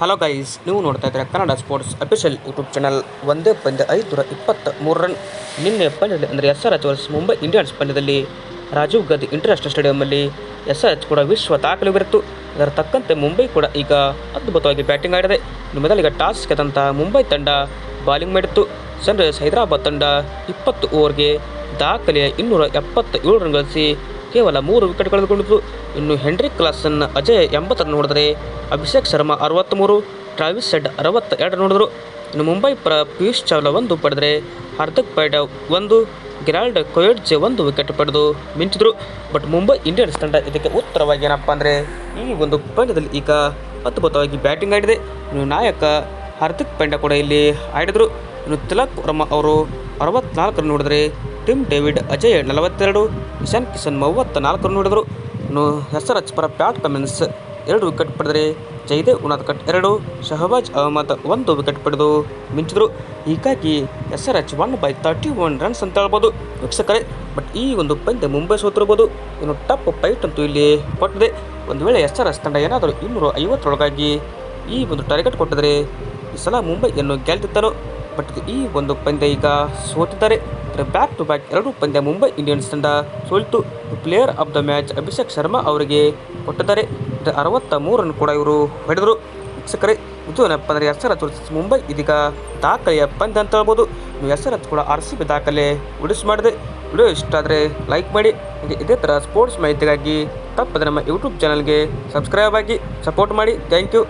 Hello guys ನೀವು ನೋಡ್ತಾ ಇದ್ದೀರಾ Kannada sports official YouTube channel ಒಂದೇ ಪಂದ್ಯ ಐದುನೂರ ಇಪ್ಪತ್ತ ಮೂರು ರನ್ ನಿನ್ನೆ ಪಂದ್ಯದಲ್ಲಿ ಅಂದರೆ S R H versus Mumbai Indians ಪಂದ್ಯದಲ್ಲಿ ರಾಜೀವ್ ಗಾಂಧಿ ಇಂಟರ್ನ್ಯಾಷನಲ್ ಸ್ಟೇಡಿಯಂನಲ್ಲಿ ಎಸ್ ಆರ್ ಎಚ್ ಕೂಡ ವಿಶ್ವ ದಾಖಲೆ ಬರೆತು ಅದರ ತಕ್ಕಂತೆ ಮುಂಬೈ ಕೂಡ ಈಗ ಅದ್ಭುತವಾಗಿ ಬ್ಯಾಟಿಂಗ್ ಆಡಿದೆ. ಮೊದಲಿಗೆ ಟಾಸ್ ಗೆದ್ದಂಥ ಮುಂಬೈ ತಂಡ ಬಾಲಿಂಗ್ ಮಾಡಿತ್ತು. ಸನ್ರೈಸರ್ಸ್ ಹೈದರಾಬಾದ್ ತಂಡ ಇಪ್ಪತ್ತು ಓವರ್ಗೆ ದಾಖಲೆಯ ಇನ್ನೂರ ಎಪ್ಪತ್ತ ಏಳು ರನ್ ಗಳಿಸಿ ಕೇವಲ ಮೂರು ವಿಕೆಟ್ ಕಳೆದುಕೊಂಡಿತು ಇನ್ನು ಹೆನ್ರಿಕ್ ಕ್ಲಾಸನ್ ಅಜಯ್ ಎಂಬತ್ತನ್ನು ನೋಡಿದರೆ, ಅಭಿಷೇಕ್ ಶರ್ಮಾ ಅರವತ್ತ್ಮೂರು, ಟ್ರಾವಿಸ್ ಸೆಡ್ ಅರವತ್ತ ಎರಡು ನೋಡಿದರು. ಇನ್ನು ಮುಂಬೈ ಪರ ಪಿಯೂಷ್ ಚಾವ್ಲಾ ಒಂದು ಪಡೆದರೆ, ಹಾರ್ದಿಕ್ ಪಾಂಡ್ಯ ಒಂದು, ಗೆರಾಲ್ಡ್ ಕೊಯಡ್ಜೆ ಒಂದು ವಿಕೆಟ್ ಪಡೆದು ಮಿಂಚಿದ್ರು. ಬಟ್ ಮುಂಬೈ ಇಂಡಿಯನ್ಸ್ ತಂಡ ಇದಕ್ಕೆ ಉತ್ತರವಾಗಿ ಏನಪ್ಪ ಅಂದರೆ, ಈ ಒಂದು ಪಂದ್ಯದಲ್ಲಿ ಈಗ ಅದ್ಭುತವಾಗಿ ಬ್ಯಾಟಿಂಗ್ ಆಡಿದೆ. ಇನ್ನು ನಾಯಕ ಹಾರ್ದಿಕ್ ಪಾಂಡ್ಯ ಕೂಡ ಇಲ್ಲಿ ಆಡಿದರು. ಇನ್ನು ತಿಲಕ್ ವರ್ಮಾ ಅವರು ಅರವತ್ತ್ನಾಲ್ಕರ ನೋಡಿದರೆ ಟಿಮ್ ಡೇವಿಡ್ ಅಜಯ್ ನಲವತ್ತೆರಡು, ಇಶಾನ್ ಕಿಶನ್ ಮೂವತ್ತ ನಾಲ್ಕು ರನ್ ನೋಡಿದರು ಇನ್ನು ಹೆಸರಚ್ ಪರ ಪ್ಯಾಟ್ ಕಮಿನ್ಸ್ ಎರಡು ವಿಕೆಟ್ ಪಡೆದರೆ ಜೈದೇವ್ ಉನಾದ್ಕಟ್ ಎರಡು, ಶಹಬಾಜ್ ಅಹಮದ್ ಒಂದು ವಿಕೆಟ್ ಪಡೆದು ಮಿಂಚಿದರು. ಹೀಗಾಗಿ S R H one by thirty one runs ಅಂತ ಹೇಳ್ಬೋದು ವೀಕ್ಷಕರೇ. ಬಟ್ ಈ ಒಂದು ಪಂದ್ಯ ಮುಂಬೈ ಸೋತಿರ್ಬೋದು. ಇನ್ನು ಟಪ್ ಫೈಟ್ ಅಂತೂ ಇಲ್ಲಿ ಕೊಟ್ಟಿದೆ. ಒಂದು ವೇಳೆ ಎಸ್ ಆರ್ ಎಸ್ ತಂಡ ಏನಾದರೂ ಇನ್ನೂರ ಐವತ್ತರೊಳಗಾಗಿ ಈ ಒಂದು ಟಾರ್ಗೆಟ್ ಕೊಟ್ಟಿದ್ರೆ ಈ ಸಲ ಮುಂಬೈಯನ್ನು ಗೆಲ್ತಿದ್ದನು ಬಟ್ ಈ ಒಂದು ಪಂದ್ಯ ಈಗ ಸೋತಿದ್ದಾರೆ. ಬ್ಯಾಕ್ ಟು ಬ್ಯಾಕ್ ಎರಡು ಪಂದ್ಯ ಮುಂಬೈ ಇಂಡಿಯನ್ಸ್ ತಂಡ ಸೋಲಿತು. Player of the match Abhishek Sharma ಅವರಿಗೆ ಕೊಟ್ಟಿದ್ದಾರೆ. ಅರವತ್ತ ಮೂರನ್ನು ಕೂಡ ಇವರು ಹೊಡೆದರು ವೀಕ್ಷಕರೇ ಇದು ಏನಪ್ಪ ಅಂದರೆ ಎಸ್ ಮುಂಬೈ ಇದೀಗ ದಾಖಲೆಯ ಪಂದ್ಯ ಅಂತ ಹೇಳ್ಬೋದು. ನೀವು ಎಸ್ ಕೂಡ ಆರ್ ಸಿ ಬಿ ದಾಖಲೆ ಉಡಿಸ್ ಮಾಡಿದೆ. ವಿಡಿಯೋ ಇಷ್ಟ ಆದರೆ ಲೈಕ್ ಮಾಡಿ. ಇದೇ ಥರ ಸ್ಪೋರ್ಟ್ಸ್ ಮಾಹಿತಿಗಾಗಿ ತಪ್ಪದೆ ನಮ್ಮ ಯೂಟ್ಯೂಬ್ ಚಾನಲ್ಗೆ ಸಬ್ಸ್ಕ್ರೈಬ್ ಆಗಿ ಸಪೋರ್ಟ್ ಮಾಡಿ. Thank you